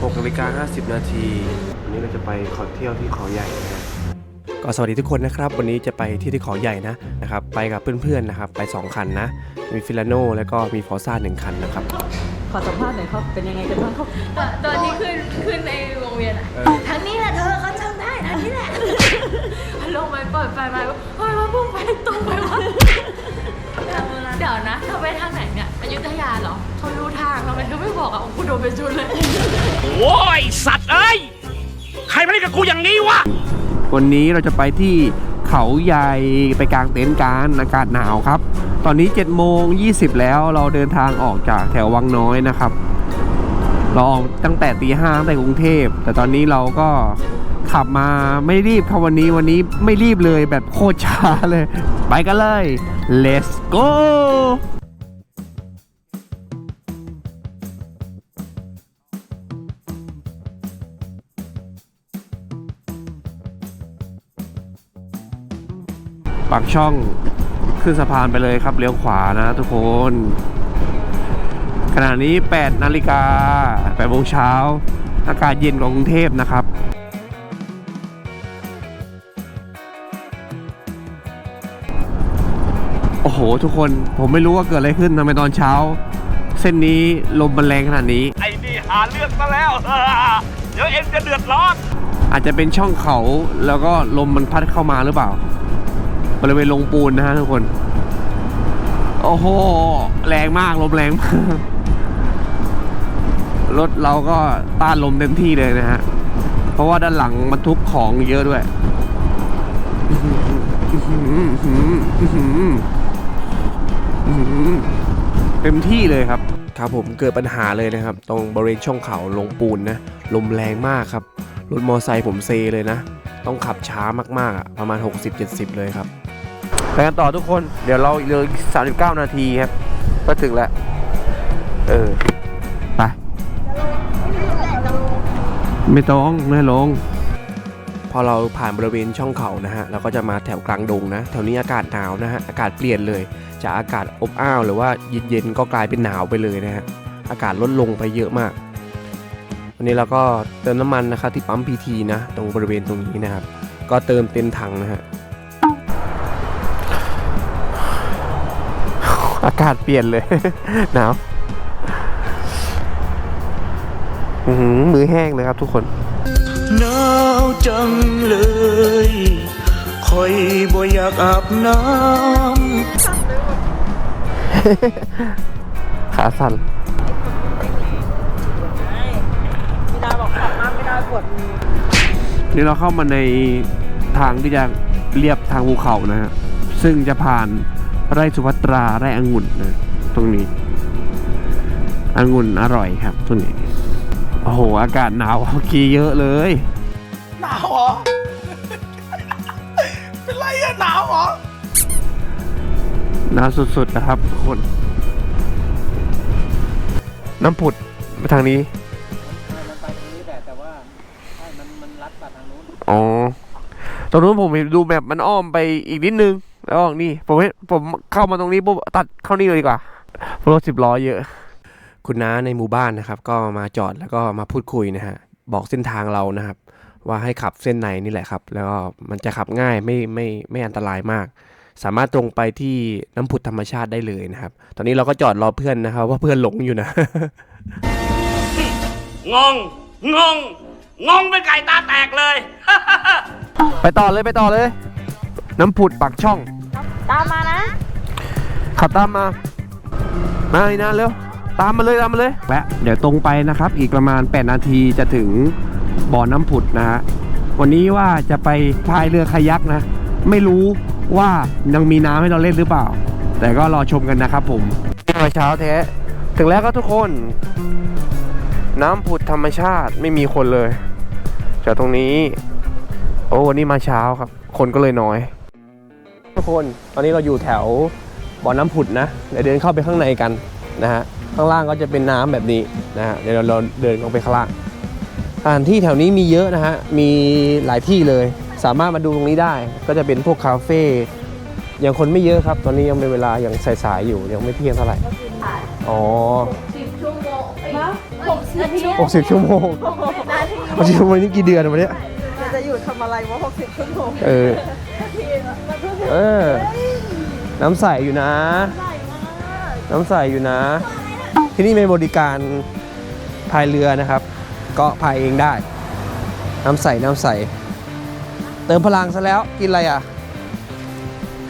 6นาฬิกา50 นาทีวันนี้เราจะไปขอเที่ยวที่เขาใหญ่นะฮะก็สวัสดีทุกคนนะครับ วันนี้จะไปที่ที่เขาใหญ่นะนะครับไปกับเพื่อนๆนะครับไป 2 คันนะ มีฟิลาโน่แล้วก็มีฟอร์ซ่าหนึ่งคันนะครับขอสัมภาษณ์หน่อยครับเป็นยังไงกันบ้างครับตอนที่ขึ้นขึ้นในวงเวียนอะทางนี้แหละเธอเขาจำได้ทางนี้แหละลงไปเปิดไฟมาเฮ้ยว่าพุ่งไปตรงไปวะเดี๋ยวนะเธอไปทางไหนเนี่ยอ ยุธยาเหรอเขารู้ทางทำไมเธอไม่บอกอะโอ้โหโดนเป็นชุดเลย โอ้ยสัตว์เอ้ย ใครมาเล่นกับกูอย่างนี้วะ วันนี้เราจะไปที่เขาใหญ่ไปกลางเต็นท์กันอากาศหนาวครับ ตอนนี้7โมง20แล้วเราเดินทางออกจากแถววังน้อยนะครับเราออกตั้งแต่ตีห้าตั้งแต่กรุงเทพ แต่ตอนนี้เราก็ขับมาไม่รีบครับวันนี้วันนี้ไม่รีบเลยแบบโคตรช้าเลย ไปกันเลย let's go ปากช่องขึ้นสะพานไปเลยครับเลี้ยวขวานะทุกคน ขณะนี้ 8 นาฬิกา8โมงเช้า อากาศเย็นกว่ากรุงเทพนะครับโอ้โห ทุกคนผมไม่รู้ว่าเกิดอะไรขึ้นทำไมตอนเช้า เส้นนี้ลมมันแรงขนาดนี้ ไอ้นี่หาเรื่องซะแล้ว เดี๋ยวเอ็งจะเดือดร้อน อาจจะเป็นช่องเขาแล้วก็ลมมันพัดเข้ามาหรือเปล่า บริเวณลงปูนนะฮะทุกคน โอ้โห แรงมาก ลมแรงมาก รถเราก็ต้านลมเต็มที่เลยนะฮะ เพราะว่าด้านหลังมันทุกของเยอะด้วยเต็มที่เลยครับ ครับผมเกิดปัญหาเลยนะครับ ตรงบริเวณช่องเขาลงปูนนะ ลมแรงมากครับ รถมอไซค์ผมเซเลยนะ ต้องขับช้ามากๆอะประมาณ 60-70 เลยครับ ไปกันต่อทุกคน เดี๋ยวเราเหลืออีก39นาทีครับ ก็ถึงแล้ว เออ ไป ไม่ต้องไม่ลง พอเราผ่านบริเวณช่องเขานะฮะ เราก็จะมาแถวกลางดงนะ แถวนี้อากาศหนาวนะฮะ อากาศเปลี่ยนเลย จากอากาศอบอ้าวหรือว่าเย็นๆ ก็กลายเป็นหนาวไปเลยนะฮะ อากาศลดลงไปเยอะมาก วันนี้เราก็เติมน้ำมันนะครับที่ปั๊มพีทีนะ ตรงบริเวณตรงนี้นะครับ ก็เติมเต็มถังนะฮะ อากาศเปลี่ยนเลย หนาวอื้อหือมือแห้งเลยครับทุกคนหนาวจังเลยคอยบ่อยากอาบน้ำขาสั่นพี่ดาบอกขับมาไม่ได้ปวดมือนี่เราเข้ามาในทางที่จะเรียบทางภูเขานะฮะ ซึ่งจะผ่าน ไร่สุภัตราไร่องุ่นนะตรงนี้องุ่นอร่อยครับตรงนี้โอ้โห อากาศหนาวกว่าเมื่อกี้เยอะเลยหนาวเหรอเป็นไรอะหนาวเหรอหนาวสุดๆนะครับทุกคน น้ำผุดมาทางนี้มันไปทางนี้แต่แต่ว่าใช่มันมันรัดมาทางนู้นอ๋อตรงนู้นผมเห็นดูแบบมันอ้อมไปอีกนิดนึง แล้วออกนี่ผมเห็นผมเข้ามาตรงนี้ปุ๊บตัดเข้านี่เลยดีกว่าเพราะรถสิบล้อเยอะ คุณน้าในหมู่บ้านนะครับ ก็มาจอดแล้วก็มาพูดคุยนะฮะบอกเส้นทางเรานะครับ ว่าให้ขับเส้นในนี่แหละครับ แล้วก็มันจะขับง่ายไม่ไม่ไม่อันตรายมาก สามารถตรงไปที่น้ำผุดธรรมชาติได้เลยนะครับ ตอนนี้เราก็จอดรอเพื่อนนะครับ ว่าเพื่อนหลงอยู่นะงงงงงงเป็นไก่ตาแตกเลย ไปต่อเลยไปต่อเลย น้ำผุดปักช่อง ตามมานะ ขับตามมา มาเลยนะเร็ว ตามมาเลยตามมาเลยและเดี๋ยวตรงไปนะครับ อีกประมาณ 8 นาทีจะถึงบ่อน้ำผุดนะฮะ วันนี้ว่าจะไปพายเรือคายักนะ ไม่รู้ว่ายังมีน้ำให้เราเล่นหรือเปล่า แต่ก็รอชมกันนะครับผมมาเช้าแท้ ถึงแล้วก็ทุกคน น้ำผุดธรรมชาติไม่มีคนเลยจากตรงนี้ โอ้วันนี้มาเช้าครับ คนก็เลยน้อย ทุกคน ตอนนี้เราอยู่แถวบ่อน้ำผุดนะ เดี๋ยวเดินเข้าไปข้างในกันนะฮะ ข้างล่างก็จะเป็นน้ำแบบนี้นะฮะ เดี๋ยวเราเราเดินลงไปข้างล่างสถานที่แถวนี้มีเยอะนะฮะ มีหลายที่เลย สามารถมาดูตรงนี้ได้ ก็จะเป็นพวกคาเฟ่ยังคนไม่เยอะครับ ตอนนี้ยังเป็นเวลายังสายๆอยู่ ยังไม่เที่ยงเท่าไหร่ อ๋อสิบชั่วโมงเอ้ยฮะเอ้ยนาทีหกสิบชั่วโมงหกสิบชั่วโมงนี่กี่เดือนวะเนี่ยจะอยู่ทำอะไรวะ60ชั่วโมงเออ เออ น้ำใสอยู่นะ น้ำใสอยู่นะ ที่นี่มีบริการพายเรือนะครับ ก็พายเองได้ น้ำใสน้ำใส เติมพลังซะแล้วกินอะไรอะ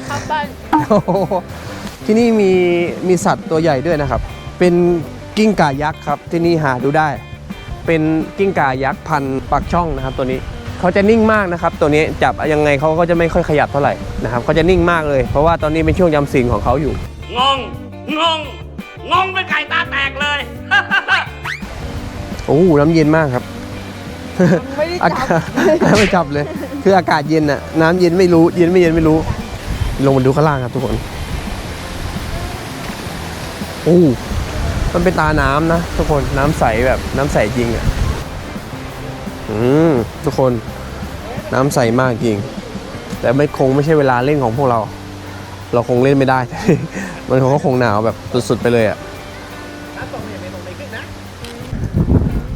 ข้าวปั้นโอ้โหที่นี่มีมีสัตว์ตัวใหญ่ด้วยนะครับ เป็นกิ้งก่ายักษ์ครับที่นี่หาดูได้ เป็นกิ้งก่ายักษ์พันธุ์ปักช่องนะครับตัวนี้ เขาจะนิ่งมากนะครับ ตัวนี้จับยังไงเขาก็จะไม่ค่อยขยับเท่าไหร่นะครับเขาจะนิ่งมากเลย เพราะว่าตอนนี้เป็นช่วงยำสิงของเขาอยู่ งง งง งงเป็นไก่ตาแตกเลย โอ้โหน้ำเย็นมากครับไม่ได้อาจักาบศไม่จับเลย คืออากาศเย็นน่ะ น้ำเย็นไม่รู้ เย็นไม่เย็นไม่รู้ ลงมาดูข้างล่างครับทุกคน โอ้ มันเป็นตาน้ำนะทุกคน น้ำใสแบบน้ำใสจริงอะ อืมทุกคนน้ำใสมากจริง แต่ไม่คงไม่ใช่เวลาเล่นของพวกเรา เราคงเล่นไม่ได้ มันคงก็คงหนาวแบบสุดๆไปเลยอะ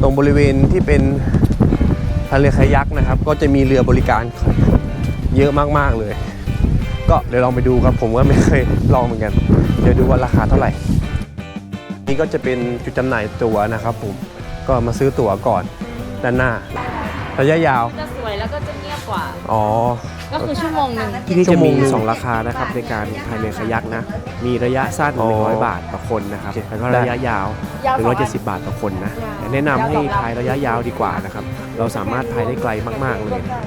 ตรงบริเวณที่เป็นทะเลคายักนะครับ ก็จะมีเรือบริการเยอะมากๆเลย ก็เดี๋ยวลองไปดูครับผมก็ไม่เคยลองเหมือนกัน เดี๋ยวดูว่าราคาเท่าไหร่ นี่ก็จะเป็นจุดจำหน่ายตั๋วนะครับผมก็มาซื้อตั๋วก่อนด้านหน้า ระยะยาว จะสวยแล้วก็จะเงียบกว่า อ๋อ ก็คือชั่วโมงหนึ่งที่นี่จะมีสองราคานะครับในการพายเรือคายักนะ มีระยะสั้นอ๋อ100 บาทต่อคนนะครับแล้วก็ได้ ระยะยาว170 บาทต่อคนนะแต่แนะนำให้พายระยะยาวดีกว่านะครับ เราสามารถพายได้ไกลมากๆเลยนะ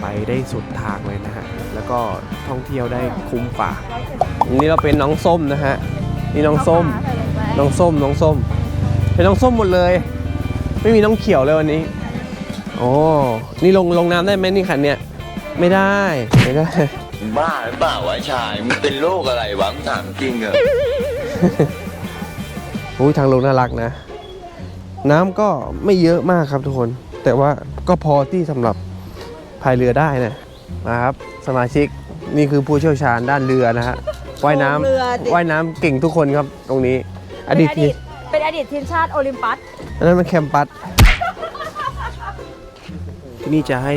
ไปได้สุดทางเลยนะฮะ แล้วก็ท่องเที่ยวได้คุ้มกว่านี่เราเป็นน้องส้มนะฮะ นี่น้องส้ม น้องส้ม น้องส้ม เป็นน้องส้มหมดเลย ไม่มีน้องเขียวเลยวันนี้ โอ้นี่ลงลงน้ำได้ไหมนี่คันเนี้ยไม่ได้ไม่ได้ บ้าหรือเปล่าวะชายมึงเป็นโรคอะไรวะมึงถามจริงเหรออุ้ยทางลงน่ารักนะ น้ำก็ไม่เยอะมากครับทุกคน แต่ว่าก็พอที่สำหรับพายเรือได้นะนะครับ สมาชิกนี่คือผู้เชี่ยวชาญด้านเรือนะฮะว่ายน้เรือดิำว่ายน้ำเก่งทุกคนครับตรงนี้ อดีตทีเป็นอดีตทีมชาติโอลิมปัสอันนั้นมันแคมปัส ที่นี่จะให้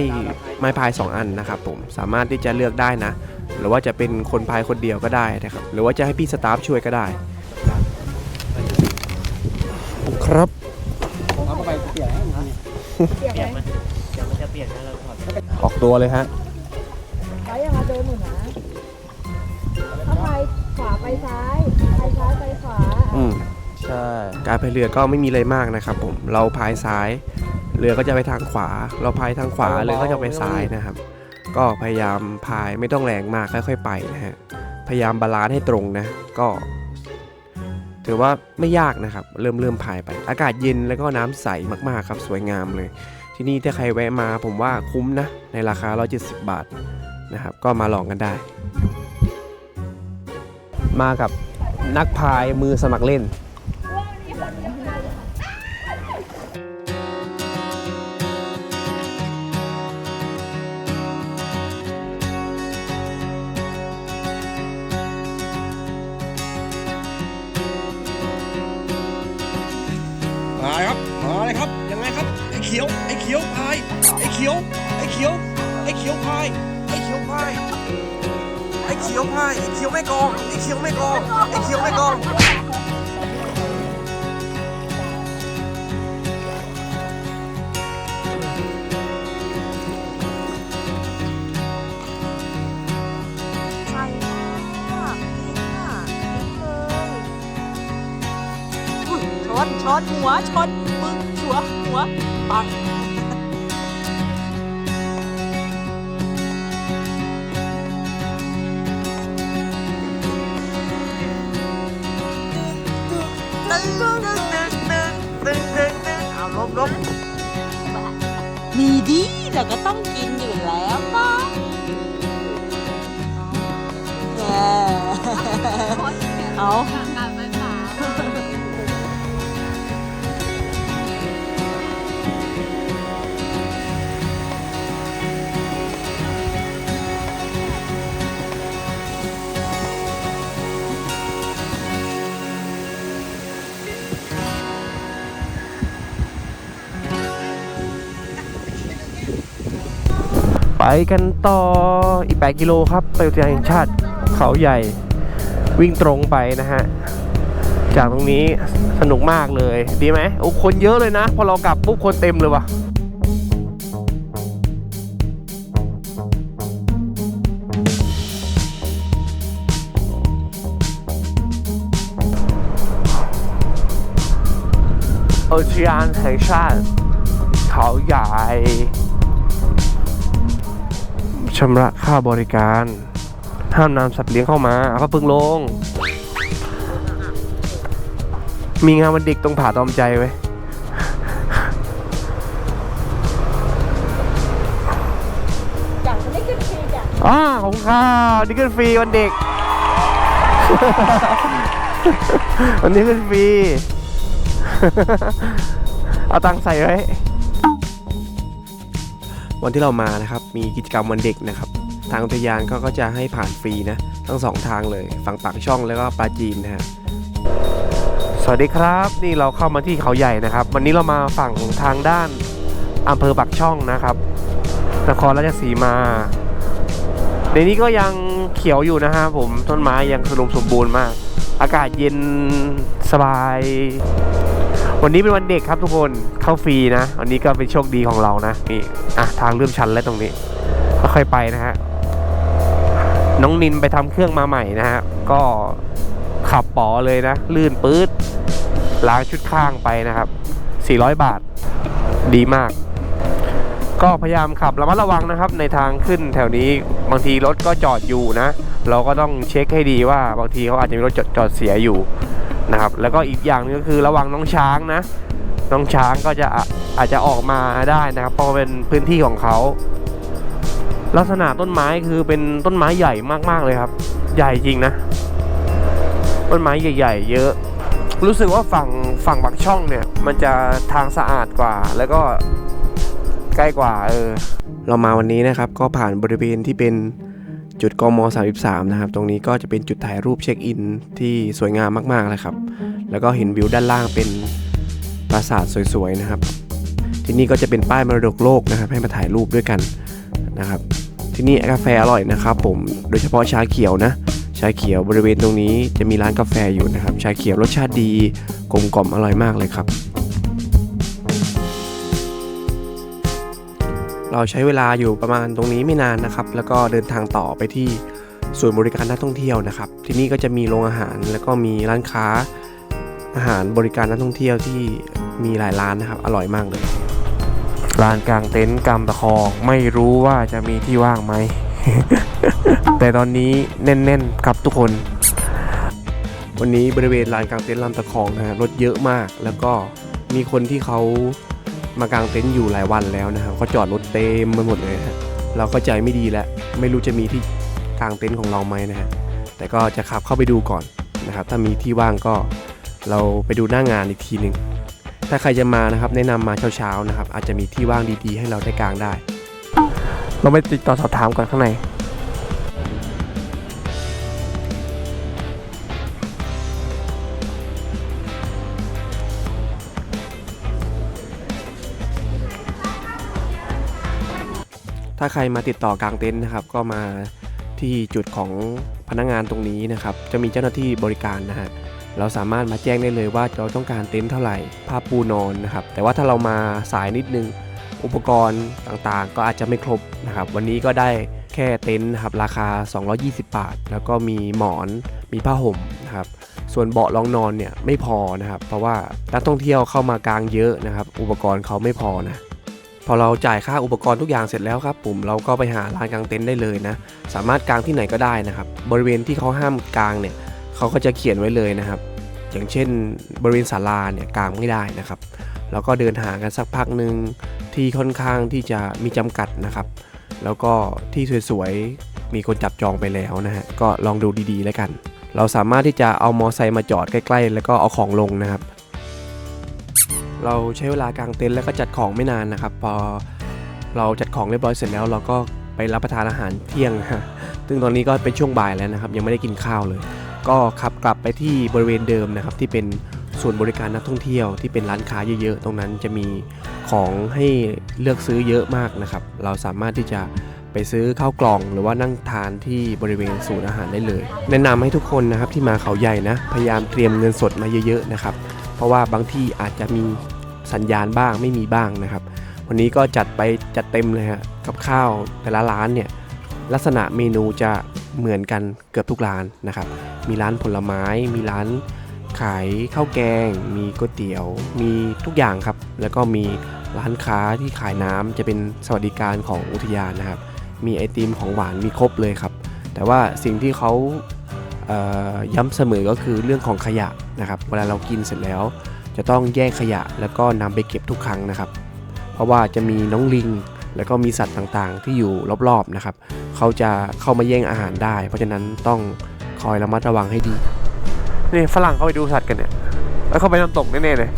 ไม้พาย 2 อันนะครับผมสามารถที่จะเลือกได้นะ หรือว่าจะเป็นคนพายคนเดียวก็ได้นะครับหรือว่าจะให้พี่สตาฟช่วยก็ได้ ครับเอาเข้าไปเปียกให้มันเปียกไหมเดี๋ยวมันจะเปียกนะเราถอดออกตัวเลยฮะไปอย่ามาเดินหนูนะถ้าไปขวาไปซ้าย ไปซ้ายไปขวา อืม ใช่ การพายเรือก็ไม่มีอะไรมากนะครับผมเราพายซ้าย เรือก็จะไปทางขวา เราพายทางขวาเรือก็จะไปซ้ายนะครับ ก็พยายามพายไม่ต้องแรงมากค่อยๆไปนะฮะพยายามบาลานซ์ให้ตรงนะ ก็ ถือว่าไม่ยากนะครับ เริ่มเริ่มพายไป อากาศเย็นแล้วก็น้ำใสมากๆครับสวยงามเลย ที่นี่ถ้าใครแวะมาผมว่าคุ้มนะ ในราคา 170 บาทนะครับ ก็มาลองกันได้ มากับนักพายมือสมัครเล่นายไอ้เขียวพายไอ้เขียวพายไอ้เขียวไม่กองไอ้เขียวไม่กองไอ้เขียวไม่กองใช่มากจริงอะจริงเลยอุ้ยชนชนหัวชนมึงหัวหัวปัง บลบมีดีเราก็ต้องกินอยู่แล้วป่ะแหม่เอาการไฟฟ้า ไปกันต่ออีก 8 กิโลครับ ไปอุทยานแห่งชาติเขาใหญ่ วิ่งตรงไปนะฮะ จากตรงนี้สนุกมากเลย ดีไหมโอ้คนเยอะเลยนะ พอเรากลับปุ๊บคนเต็มเลยว่ะอุทยานแห่งชาติเขาใหญ่ ชำระค่าบริการ ห้ามนำสัตว์เลี้ยงเข้ามาเอาพระพึ่งลง มีงานวันเด็กตรงผาตอมใจไว้ยอยากจะได้ขึ้นฟรีจ้ะอ่าของข้าวนี่ขึ้นฟรีวันเด็ก วันนี้ขึ้นฟรี เอาตังค์ใส่ไว้ วันที่เรามานะครับมีกิจกรรมวันเด็กนะครับ ทางอุทยานเขาก็จะให้ผ่านฟรีนะทั้งสองทางเลยฝั่งปากช่องแล้วก็ปลาจีนนะฮะสวัสดีครับนี่เราเข้ามาที่เขาใหญ่นะครับ วันนี้เรามาฝั่งทางด้านอำเภอปักช่องนะครับนครราชสีมาในนี้ก็ยังเขียวอยู่นะฮะผมต้นไม้ยังสมบูรณ์มาก อากาศเย็นสบาย วันนี้เป็นวันเด็กครับทุกคนเข้าฟรีนะวันนี้ก็เป็นโชคดีของเรานะนี่อะทางเริ่มชันแล้วตรงนี้ค่อยๆไปนะฮะน้องนินไปทำเครื่องมาใหม่นะฮะก็ขับป๋อเลยนะ ลื่นปื๊ดล้างชุดข้างไปนะครับ 400 บาท ดีมาก ก็พยายามขับระมัดระวังนะครับ ในทางขึ้นแถวนี้บางทีรถก็จอดอยู่นะ เราก็ต้องเช็คให้ดีว่าบางทีเขาอาจจะมีรถจอดจอดเสียอยู่ นะครับ แล้วก็อีกอย่างหนึงก็คือระวังน้องช้างนะ น้องช้างก็จะอาจจะออกมาได้นะครับเพราะเป็นพื้นที่ของเขาลักษณะต้นไม้คือเป็นต้นไม้ใหญ่มากๆเลยครับ ใหญ่จริงนะ ต้นไม้ใหญ่ ๆ เยอะ รู้สึกว่าฝั่งฝั่งปากช่องเนี่ย มันจะทางสะอาดกว่า แล้วก็ใกล้กว่าเออเรามาวันนี้นะครับ ก็ผ่านบริเวณที่เป็น จุดกม 33 นะครับ ตรงนี้ก็จะเป็นจุดถ่ายรูปเช็คอินที่สวยงามมากๆเลยครับ แล้วก็เห็นวิวด้านล่างเป็นปราสาทสวยๆนะครับ ที่นี่ก็จะเป็นป้ายมรดกโลกนะครับ ให้มาถ่ายรูปด้วยกันนะครับ ที่นี่กาแฟอร่อยนะครับ ผม โดยเฉพาะชาเขียวนะ ชาเขียวบริเวณตรงนี้จะมีร้านกาแฟอยู่นะครับ ชาเขียวรสชาติดีกลมกล่อมอร่อยมากเลยครับ เราใช้เวลาอยู่ประมาณตรงนี้ไม่นานนะครับ แล้วก็เดินทางต่อไปที่ส่วนบริการนักท่องเที่ยวนะครับ ที่นี่ก็จะมีโรงอาหารแล้วก็มีร้านค้าอาหารบริการนักท่องเที่ยวที่มีหลายร้านนะครับ อร่อยมากเลยลานกลางเต็นท์กำตะคองไม่รู้ว่าจะมีที่ว่างไหม แต่ตอนนี้แน่นๆครับทุกคน วันนี้บริเวณลานกลางเต็นท์ลำตะคองนะฮะรถเยอะมาก แล้วก็มีคนที่เขา มากางเต็นท์อยู่หลายวันแล้วนะครับเขาจอดรถเต็มไปหมดเลยฮะเราก็ใจไม่ดีแล้วไม่รู้จะมีที่กางเต็นท์ของเราไหมนะฮะแต่ก็จะขับเข้าไปดูก่อนนะครับ ถ้ามีที่ว่างก็เราไปดูหน้างานอีกทีหนึ่งถ้าใครจะมานะครับ แนะนำมาเช้าๆนะครับ อาจจะมีที่ว่างดีๆ ให้เราได้กางได้ เราไปติดต่อสอบถามก่อนข้างใน ถ้าใครมาติดต่อกางเต็นท์นะครับ ก็มาที่จุดของพนักงานตรงนี้นะครับ จะมีเจ้าหน้าที่บริการนะฮะเราสามารถมาแจ้งได้เลยว่าเราต้องการเต็นท์เท่าไหร่ผ้าปูนอนนะครับ แต่ว่าถ้าเรามาสายนิดนึงอุปกรณ์ต่างๆ ก็อาจจะไม่ครบนะครับ วันนี้ก็ได้แค่เต็นท์ครับราคา 220 บาท แล้วก็มีหมอนมีผ้าห่มนะครับส่วนเบาะรองนอนเนี่ยไม่พอนะครับ เพราะว่านักท่องเที่ยวเข้ามากางเยอะนะครับ อุปกรณ์เขาไม่พอนะ อเราจ่ายค่าอุปกรณ์ทุกอย่างเสร็จแล้วครับผมเราก็ไปหาร้านกางเต็นท์ได้เลยนะ สามารถกางที่ไหนก็ได้นะครับ บริเวณที่เขาห้ามกางเนี่ยเขาก็จะเขียนไว้เลยนะครับ อย่างเช่น บริเวณศาลาเนี่ยกางไม่ได้นะครับแล้วก็เดินหากันสักพักหนึ่งที่ค่อนข้างที่จะมีจำกัดนะครับ แล้วก็ที่สวยๆมีคนจับจองไปแล้วนะฮะก็ลองดูดีๆแล้วกัน เราสามารถที่จะเอามอไซค์มาจอดใกล้ ๆ แล้วก็เอาของลงนะครับ เราใช้เวลากางเต็นท์แล้วก็จัดของไม่นานนะครับ พอเราจัดของเรียบร้อยเสร็จแล้ว เราก็ไปรับประทานอาหารเที่ยงฮะซึ่งตอนนี้ก็เป็นช่วงบ่ายแล้วนะครับ ยังไม่ได้กินข้าวเลย ก็ขับกลับไปที่บริเวณเดิมนะครับ ที่เป็นส่วนบริการนักท่องเที่ยวที่เป็นร้านค้าเยอะๆ ตรงนั้นจะมีของให้เลือกซื้อเยอะมากนะครับ เราสามารถที่จะไปซื้อข้าวกล่องหรือว่านั่งทานที่บริเวณศูนย์อาหารได้เลย แนะนำให้ทุกคนนะครับที่มาเขาใหญ่นะ พยายามเตรียมเงินสดมาเยอะๆนะครับ เพราะว่าบางที่อาจจะมี สัญญาณบ้างไม่มีบ้างนะครับ วันนี้ก็จัดไปจัดเต็มเลยฮะกับข้าวแต่ละร้านเนี่ยลักษณะเมนูจะเหมือนกันเกือบทุกร้านนะครับ มีร้านผลไม้ มีร้านขายข้าวแกง มีก๋วยเตี๋ยว มีทุกอย่างครับ แล้วก็มีร้านค้าที่ขายน้ำจะเป็นสวัสดิการของอุทยานนะครับ มีไอติมของหวานมีครบเลยครับ แต่ว่าสิ่งที่เขาเย้ำเสมอก็คือเรื่องของขยะนะครับ เวลาเรากินเสร็จแล้ว จะต้องแยกขยะแล้วก็นำไปเก็บทุกครั้งนะครับ เพราะว่าจะมีน้องลิง แล้วก็มีสัตว์ต่างๆ ที่อยู่รอบๆนะครับ เขาจะเข้ามาแย่งอาหารได้ เพราะฉะนั้นต้องคอยระมัดระวังให้ดีนี่ฝรั่งเขาไปดูสัตว์กันเนี่ยแล้วเขาไปน้ำตกแน่ๆเลย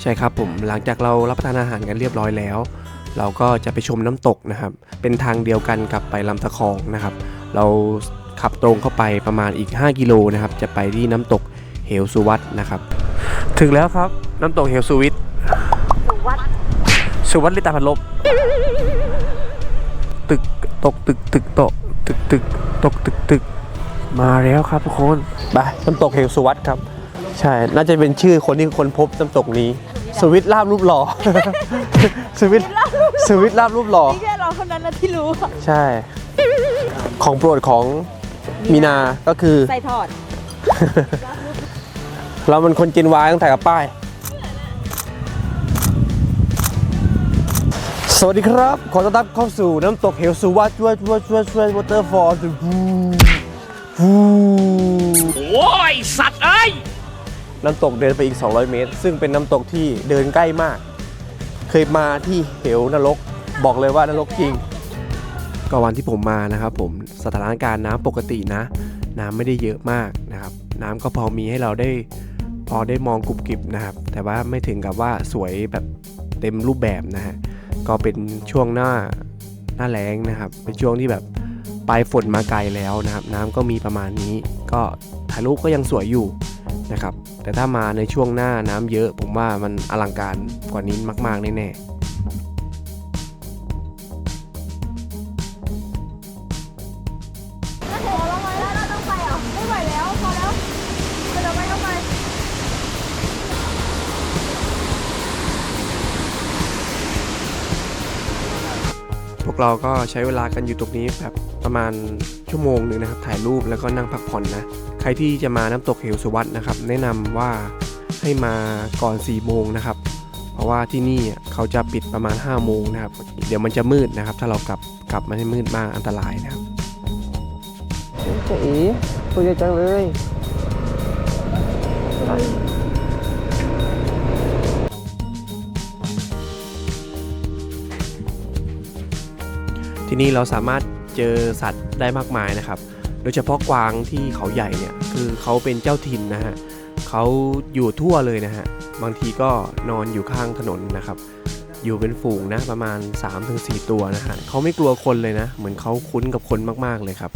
ใช่ครับผมหลังจากเรารับประทานอาหารกันเรียบร้อยแล้ว เราก็จะไปชมน้ำตกนะครับ เป็นทางเดียวกันกับไปลำตะคองนะครับ เราขับตรงเข้าไปประมาณอีก 5 กิโลนะครับ จะไปที่น้ำตก เหวสุวัตนะครับ ถึงแล้วครับน้ำตกเหวสุวิทย์สุวัตลิตาพันลบตึกตกตึกตึกโตะตึกตึกตกตึกตึกมาแล้วครับทุกคนไปน้ำตกเหวสุวัตครับ ใช่น่าจะเป็นชื่อคนที่คนพบน้ำตกนี้สวิตลาบรูปหล่อสวิตสวิตลาบรูปหล่อนี่แค่เราเท่านั้นนะที่รู้ใช่ ของโปรดของมีนา ก็คือใส่ทอด เรามันคนกินวายตั้งแต่กับป้าย สวัสดีครับ ขอต้อนรับเข้าสู่น้ำตกเหวสุวัตช่วยช่วยช่วยช่วยวอเตอร์ฟอลส์วูวูโอ้ย สัตว์เอ้ย น้ำตกเดินไปอีก 200 เมตร ซึ่งเป็นน้ำตกที่เดินใกล้มาก เคยมาที่เหวนรก บอกเลยว่านรกจริง ก็วันที่ผมมานะครับผม สถานการณ์น้ำปกตินะ น้ำไม่ได้เยอะมากนะครับน้ำก็พอมีให้เราได้ พอได้มองกรุบกริบนะครับ แต่ว่าไม่ถึงกับว่าสวยแบบเต็มรูปแบบนะฮะก็เป็นช่วงหน้าหน้าแล้งนะครับ เป็นช่วงที่แบบปลายฝนมาไกลแล้วนะครับ น้ำก็มีประมาณนี้ ก็ถ่ายรูปก็ยังสวยอยู่นะครับ แต่ถ้ามาในช่วงหน้าน้ำเยอะ ผมว่ามันอลังการกว่านี้มาก ๆ แน่ๆ วกเราก็ใช้เวลากันอยู่ตรงนี้แบบประมาณชั่วโมงหนึ่งนะครับ ถ่ายรูปแล้วก็นั่งพักผ่อนนะ ใครที่จะมาน้ำตกเหวสุวัตนะครับ แนะนำว่าให้มาก่อน4ี่โมงนะครับ เพราะว่าที่นี่เขาจะปิดประมาณ5้าโมงนะครับ เดี๋ยวมันจะมืดนะครับ ถ้าเรากลับกลับมาให้มืดมากอันตรายนะครับเจ๊อีตัวใหญ่จังเลย ที่นี่เราสามารถเจอสัตว์ได้มากมายนะครับ โดยเฉพาะกวางที่เขาใหญ่เนี่ยคือเขาเป็นเจ้าถิ่นนะฮะเขาอยู่ทั่วเลยนะฮะบางทีก็นอนอยู่ข้างถนนนะครับอยู่เป็นฝูงนะประมาณ 3-4 ตัวนะฮะเขาไม่กลัวคนเลยนะ เหมือนเขาคุ้นกับคนมากๆเลยครับ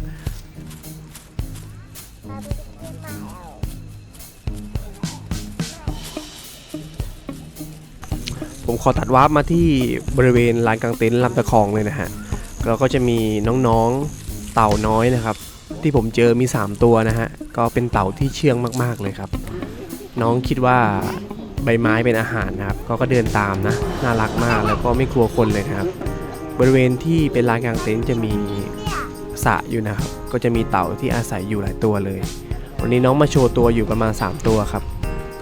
ผมขอตัดวาร์ปมาที่บริเวณลานกลางเต็นท์ลำตะคองเลยนะฮะ เราก็จะมีน้องๆเต่าน้อยนะครับ ที่ผมเจอมี 3 ตัวนะฮะก็เป็นเต่าที่เชื่องมากๆเลยครับ น้องคิดว่าใบไม้เป็นอาหารนะครับก็ก็เดินตามนะน่ารักมากแล้วก็ไม่กลัวคนเลยนะครับ บริเวณที่เป็นลานกลางเต็นท์จะมีสระอยู่นะครับ ก็จะมีเต่าที่อาศัยอยู่หลายตัวเลย วันนี้น้องมาโชว์ตัวอยู่ประมาณ 3 ตัวครับ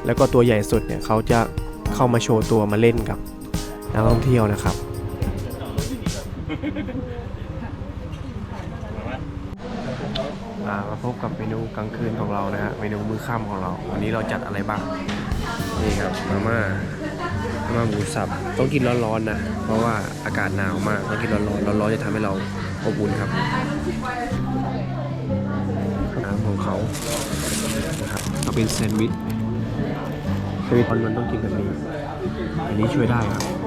แล้วก็ตัวใหญ่สุดเนี่ยเขาจะเข้ามาโชว์ตัวมาเล่นกับนักท่องเที่ยวนะครับ อ่ามาพบกับเมนูกลางคืนของเรานะฮะเมนูมื้อค่ำของเรา วันนี้เราจัดอะไรบ้าง นี่ครับมาม่ามาม่าหมูสับต้องกินร้อนๆนะ เพราะว่าอากาศหนาวมากต้องกินร้อนๆร้อนๆจะทำให้เราอบอุ่นครับน้ำของเขานะครับก็เป็นแซนด์วิชแซนด์วิชมันต้องกินแบบนี้ อันนี้ช่วยได้ครับ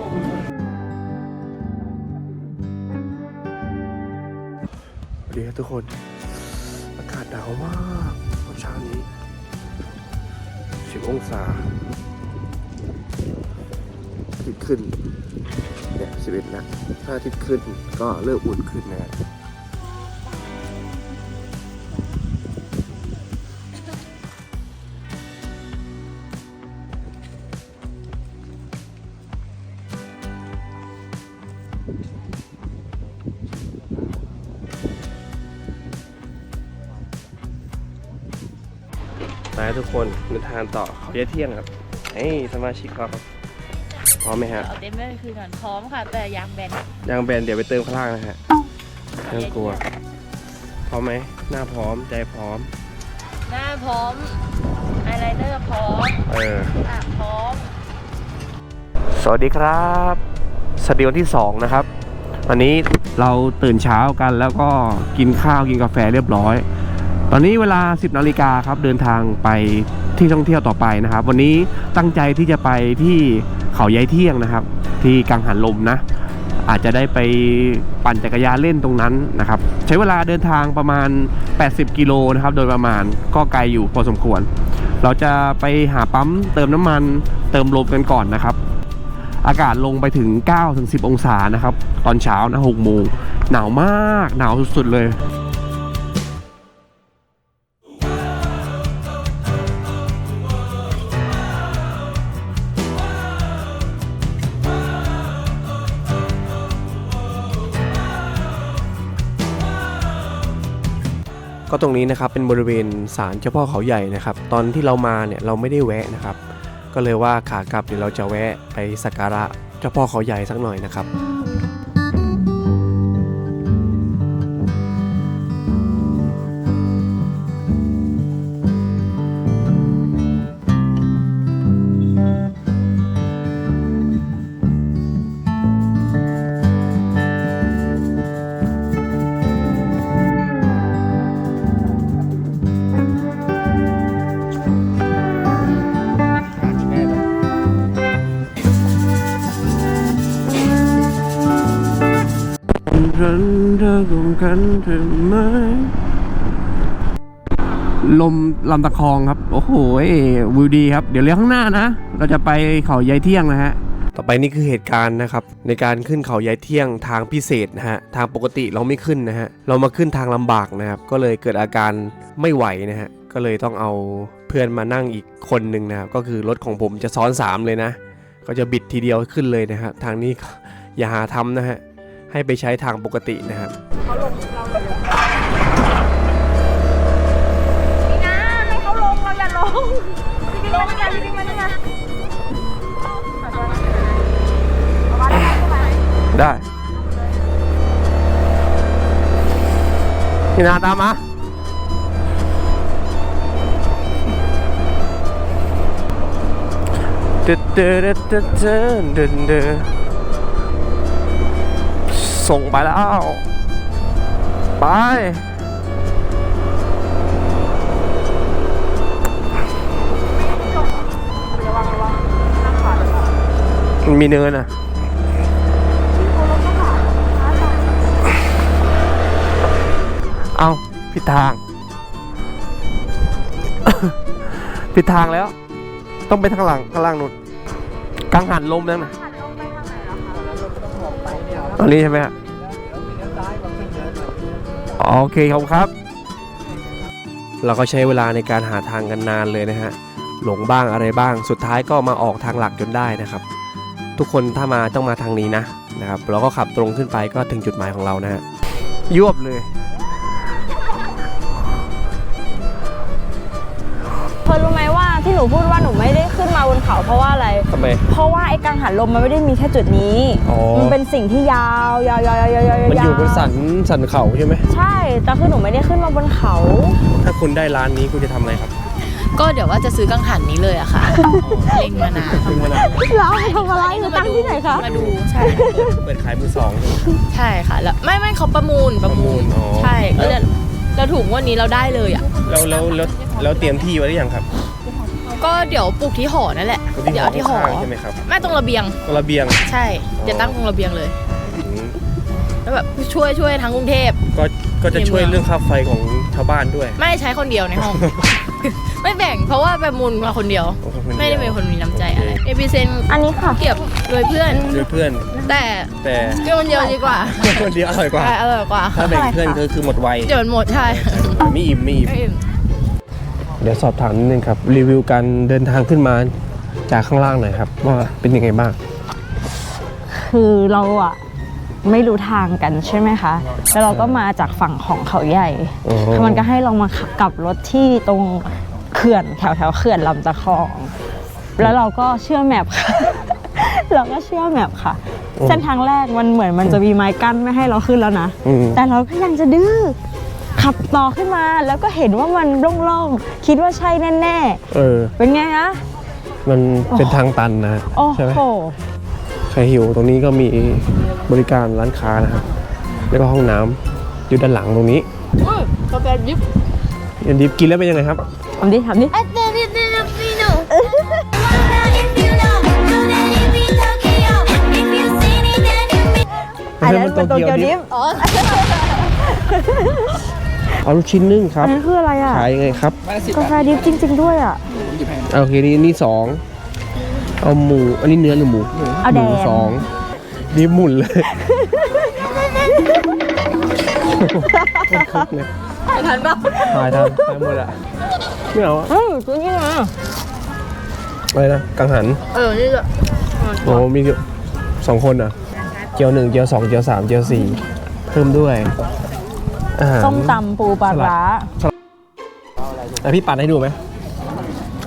ทุกคน อากาศหนาวมากตอนเช้านี้ 10 องศาขึ้นขึ้นเนี่ย11นะพระอาทิตย์ขึ้นก็เริ่มอุ่นขึ้นนะ ทุกคนเดินทางต่อเขาจะเที่ยงครับเฮ้ยสมาชิกเราครับพร้อมไหมฮะเอาเต็มไม่คืนก่อนพร้อมค่ะ แต่ยางแบนยางแบนเดี๋ยวไปเติมข้างล่างนะฮะไม่ต้องกลัวพร้อมไหมหน้าพร้อมใจพร้อม หน้าพร้อมไอไลเนอร์พร้อมเออปากพร้อม สวัสดีครับสวัสดีวันที่ 2 นะครับวันนี้เราตื่นเช้ากันแล้วก็กินข้าวกินกาแฟเรียบร้อย ตอนนี้เวลา 10นาฬิกาครับเดินทางไปที่ท่องเที่ยวต่อไปนะครับ วันนี้ตั้งใจที่จะไปที่เขายายเที่ยงนะครับ ที่กังหันลมนะ อาจจะได้ไปปั่นจักรยานเล่นตรงนั้นนะครับ ใช้เวลาเดินทางประมาณ 80 กิโลนะครับ โดยประมาณก็ไกลอยู่พอสมควร เราจะไปหาปั๊มเติมน้ำมันเติมลมกันก่อนนะครับ อากาศลงไปถึง 9-10 องศานะครับ ตอนเช้านะ6โมงหนาวมากหนาวสุดๆเลย ตรงนี้นะครับเป็นบริเวณศาลเจ้าพ่อเขาใหญ่นะครับ ตอนที่เรามาเนี่ยเราไม่ได้แวะนะครับ ก็เลยว่าขากลับเดี๋ยวเราจะแวะไปสักการะเจ้าพ่อเขาใหญ่สักหน่อยนะครับันใช่ไหมลมลำตะคองครับ โอ้โหวิวดีครับ เดี๋ยวเลี้ยวข้างหน้านะ เราจะไปเขายายเที่ยงนะฮะ ต่อไปนี่คือเหตุการณ์นะครับ ในการขึ้นเขายายเที่ยงทางพิเศษนะฮะ ทางปกติเราไม่ขึ้นนะฮะ เรามาขึ้นทางลำบากนะครับ ก็เลยเกิดอาการไม่ไหวนะฮะ ก็เลยต้องเอาเพื่อนมานั่งอีกคนหนึ่งนะครับ ก็คือรถของผมจะซ้อนสามเลยนะ ก็จะบิดทีเดียวขึ้นเลยนะฮะ ทางนี้อย่าหาทำนะฮะ ให้ไปใช้ทางปกตินะครับนี่นะให้เขาลงเราอย่าลงพี่บิ๊กมานี่ไงพี่บิ๊กมานี่ไงเอามาได้ไหมใช่ไหมได้พี่นาตามมาเดเดเดเดเดเดเด ส่งไปแล้ว ไป ระวังระวังนั่งขาดมันมีเนินอะเอาผิดทาง ผิดทางแล้ว ต้องไปทางหลังข้างล่างนู่นกังหันลมนั่นนะหันลงไปทางไหนล่ะคะต้องออกไปเนี่ยครับตอนนี้ใช่ไหมฮะ โอเคขอบคุณครับ เราก็ใช้เวลาในการหาทางกันนานเลยนะฮะ หลงบ้างอะไรบ้าง สุดท้ายก็มาออกทางหลักจนได้นะครับ ทุกคนถ้ามาต้องมาทางนี้นะนะครับ เราก็ขับตรงขึ้นไปก็ถึงจุดหมายของเรานะฮะยวบเลย นูพูดว่าหนูไม่ได้ขึ้นมาบนเขาเพราะว่าอะไร ทำไม เพราะว่าไอ้กังหันลมมันไม่ได้มีแค่จุดนี้ อ๋อ มันเป็นสิ่งที่ยาวยาวยาวยาวยาวยาวมันอยู่บนสันสันเขาใช่ไหม ใช่ แต่คือหนูไม่ได้ขึ้นมาบนเขา ถ้าคุณได้ร้านนี้คุณจะทำอะไรครับก็เดี๋ยวว่าจะซื้อกังหันนี้เลยอะค่ะเล็งมานานซึ่งมันอะเราไปทำอะไรหนูตั้งที่ไหนคะ มาดูใช่เปิดขายมือสองใช่ค่ะแล้วไม่ไม่เขาประมูลประมูลประมูลอ๋อใช่ก็จะเราถูกงวันนี้เราได้เลยอะแล้วแล้วแล้วแล้วเตรียมที่ไว้หรือยังครับ ก็เดี๋ยวปลูกที่หอนั่นแหละ เดี๋ยวเอาที่หอข้างๆใช่ไหมครับไม่ตรงระเบียง ตรงระเบียงใช่จะตั้งตรงระเบียงเลย อืมแล้วแบบช่วยช่วยทั้งกรุงเทพ ก็ก็จะช่วยเรื่องค่าไฟของชาวบ้านด้วยไม่ใช้คนเดียวในห้อง ไม่แบ่งเพราะว่าแบบมุนมาคนเดียวไม่ได้เป็นคนมีน้ำใจอะไรเอพิเซนอันนี้ค่ะ เก็บโดยเพื่อน ด้วยเพื่อนแต่แต่เก็บคนเดียวดีกว่าคนเดียวอร่อยกว่า ใช่อร่อยกว่าถ้าแบ่งเพื่อนก็คือหมดไวเดี๋ยวมันหมดใช่ ไม่อิ่มไม่อิ่ม ไม่อิ่ม เดี๋ยวสอบถามนิดนึงครับ รีวิวการเดินทางขึ้นมาจากข้างล่างหน่อยครับ ว่าเป็นยังไงบ้าง คือเราอะไม่รู้ทางกันใช่ไหมคะ แล้วเราก็มาจากฝั่งของเขาใหญ่อ๋อ มันก็ให้เรามากลับรถที่ตรงเขื่อนแถวแถวๆเขื่อนลำตะคอง แล้วเราก็เชื่อแมพค่ะ เราก็เชื่อแมพค่ะ เส้นทางแรกมันเหมือนมันจะมีไม้กั้นไม่ให้เราขึ้นแล้วนะ อืม แต่เราก็ยังจะดื้อ ขับต่อขึ้นมาแล้วก็เห็นว่ามันโล่งๆ คิดว่าใช่แน่เออ ๆ เป็นไงอะมันเป็นทางตันนะโอ้ใช่ไหมโห ใครหิวตรงนี้ก็มีบริการร้านค้านะครับแล้วก็ห้องน้ำอยู่ด้านหลังตรงนี้อุ้ยกาแฟดิบยันดิบกินแล้วเป็นยังไงครับ ทำดิทำดิอันนี้นี่นี่นี่หนูอันนั้นเป็นโตเกียวดิฟ อ๋อ เอาลูกชิ้นนึ่งครับ อันนั้นคืออะไรอะ ขายยังไงครับ กาแฟดิฟจริง ๆ ด้วยอะเอาโอเคนี่นี่สองเอาหมู อันนี้เนื้อหรือหมูเอาแดงหมูสองดิบหมุนเลยถ่ายทันปะตายทันตายหมดอะไม่เอาอะอืมตัวนี้มาอะไรนะกังหัน เออ นี่จะโอ้มีสองคนอะ เจียวหนึ่งเจียวสองเจียวสามเจียวสี่เพิ่มด้วย อาหารส้มตำปูปลาร้าแต่พี่ปัดให้ดูไหม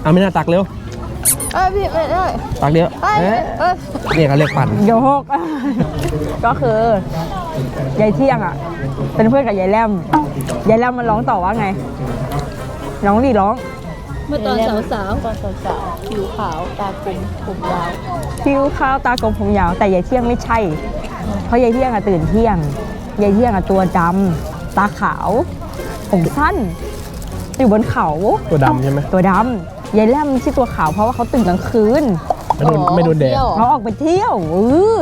เอาไม่น่าตักเร็ว เอ้ยพี่ไม่ได้ตักเดียวเอ้ยเอ๊ะเอ้ยเนี่ยเขาเรียกปั่นโยกก็คือยายเที่ยงอะ เป็นเพื่อนกับยายแลมยายแลมมันร้องต่อว่าไงร้องดิร้อง เมื่อตอนสาวๆตอนสาวๆผิวขาวตากลมผมยาวผิวขาวตากลมผมยาวแต่ยายเที่ยงไม่ใช่ เพราะยายเที่ยงอะตื่นเที่ยงยายเที่ยงอะตัวดำ ตาขาวผมสั้น อยู่บนเขาตัวดำใช่ไหมตัวดำยายแลมที่ตัวขาวเพราะว่าเขาตื่นกลางคืนไม่โดนไม่โดนแดดเขาออกไปเที่ยวเออ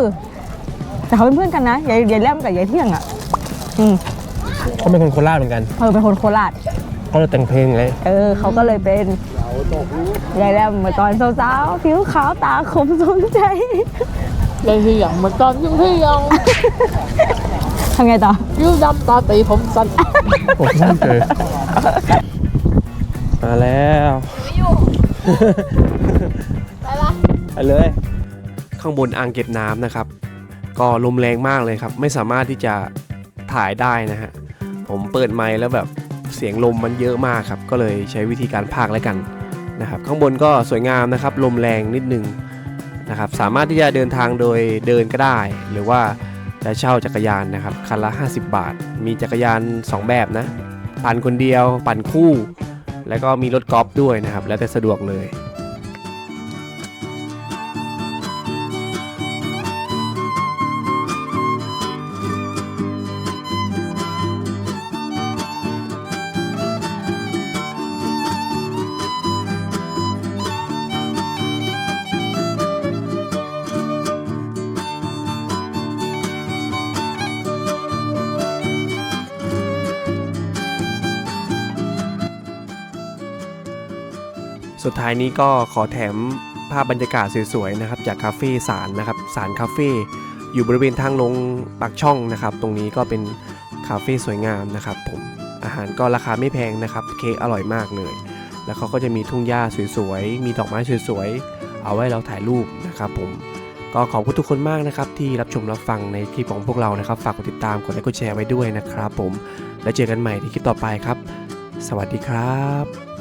แต่เขาเป็นเพื่อนกันนะยายยายแลมกับยายเที่ยงอะอืมเขาเป็นคนโคราชเหมือนกันเออเป็นคนโคราชเขาจะแต่งเพลงไงเออเขาก็เลยเป็นยายแลมเมื่อตอนสาวๆผิวขาวตาคมสนใจเลยที่อย่างเหมือนตอนยังที่ยังทำไงต่อผิวดำตาตีผมสั้น ผมสั้นเกินมาแล้วไปเลย ข้างบนอ่างเก็บน้ำนะครับ ก็ลมแรงมากเลยครับ ไม่สามารถที่จะถ่ายได้นะฮะ ผมเปิดไมค์แล้วแบบเสียงลมมันเยอะมากครับ ก็เลยใช้วิธีการพากย์แล้วกันนะครับ ข้างบนก็สวยงามนะครับ ลมแรงนิดนึงนะครับ สามารถที่จะเดินทางโดยเดินก็ได้ หรือว่า จะเช่าจักรยานนะครับคันละ 50 บาท มีจักรยาน 2 แบบนะ ปั่นคนเดียว ปั่นคู่ แล้วก็มีรถกอล์ฟด้วยนะครับ แล้วแต่สะดวกเลย ดท้ายนี้ก็ขอแถมภาพบรรยากาศสวยๆนะครับ จากคาเฟ่สารนะครับสารคาเฟ่อยู่บริเวณทางลงปากช่องนะครับ ตรงนี้ก็เป็นคาเฟ่สวยงามนะครับ ผมอาหารก็ราคาไม่แพงนะครับ เค้กอร่อยมากเลย แล้วเขาก็จะมีทุ่งหญ้าสวยๆมีดอกไม้สวยๆเอาไว้เราถ่ายรูปนะครับ ผมก็ขอบคุณทุกคนมากนะครับ ที่รับชมรับฟังในคลิปของพวกเรานะครับ ฝากกดติดตามกดไลค์กดแชร์ไว้ด้วยนะครับ ผมแล้วเจอกันใหม่ที่คลิปต่อไปครับ สวัสดีครับ